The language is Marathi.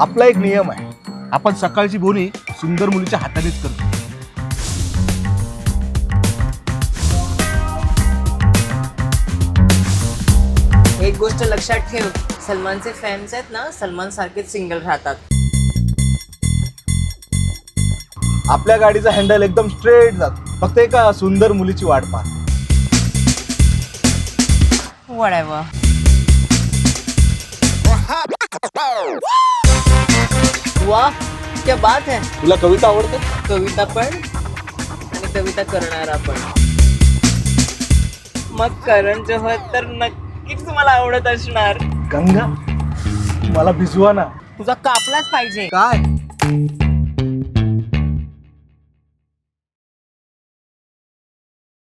आपला एक नियम आहे. आपण सकाळची बोनी सुंदर मुलीच्या हातानेच करतो. एक गोष्ट लक्षात ठेव सलमानचे फॅन्स आहेत ना सलमान सारखेच सिंगल राहतात. आपल्या गाडीचा हँडल एकदम स्ट्रेट जातो. फक्त एका सुंदर मुलीची वाट पाहा वडावा वाह क्या बात है। तुला कविता आवडते? कविता पण आणि कविता करणारा पण. मग करण जोहर तर नक्कीच तुम्हाला आवडत असणार. गंगा मला भिजवा ना. तुझा कापलाच पाहिजे. काय?